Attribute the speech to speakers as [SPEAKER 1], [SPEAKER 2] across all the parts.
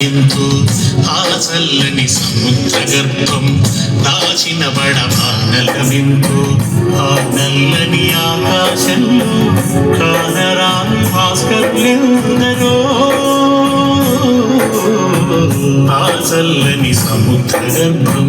[SPEAKER 1] ఎంతో ఆ చల్లని సముద్ర గర్భం దాచిన బడబానలమెంతో ఆ నల్లని ఆకాశంలో కానరాని భాస్కరులెందరో. ఆ చల్లని సముద్ర గర్భం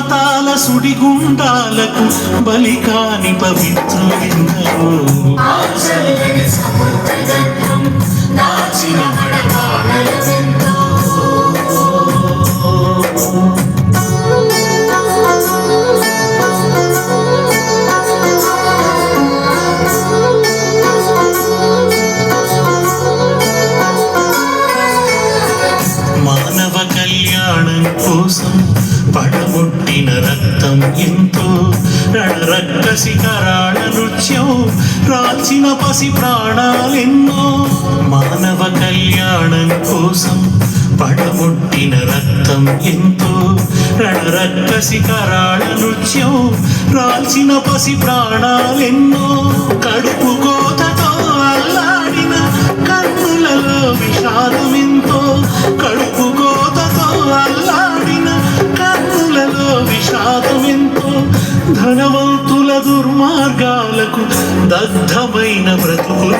[SPEAKER 1] కులమతాల సుడిగుండాలకు బలి కాని మానవ కళ్యాణం కోసం పడగొట్టిన రక్తం ఎంతో రణరక్త శిఖరాల నృత్యం రాల్చిన పసి ప్రాణాలెన్నో మానవ కళ్యాణం కోసం పడగొట్టిన రక్తం ఎంతో రణరక్త శిఖరాల నృత్యం రాల్చిన పసి ప్రాణాలెన్నో కడుపుకో ధనవంతుల దుర్మార్గాలకు దగ్ధమైన బ్రతుకులు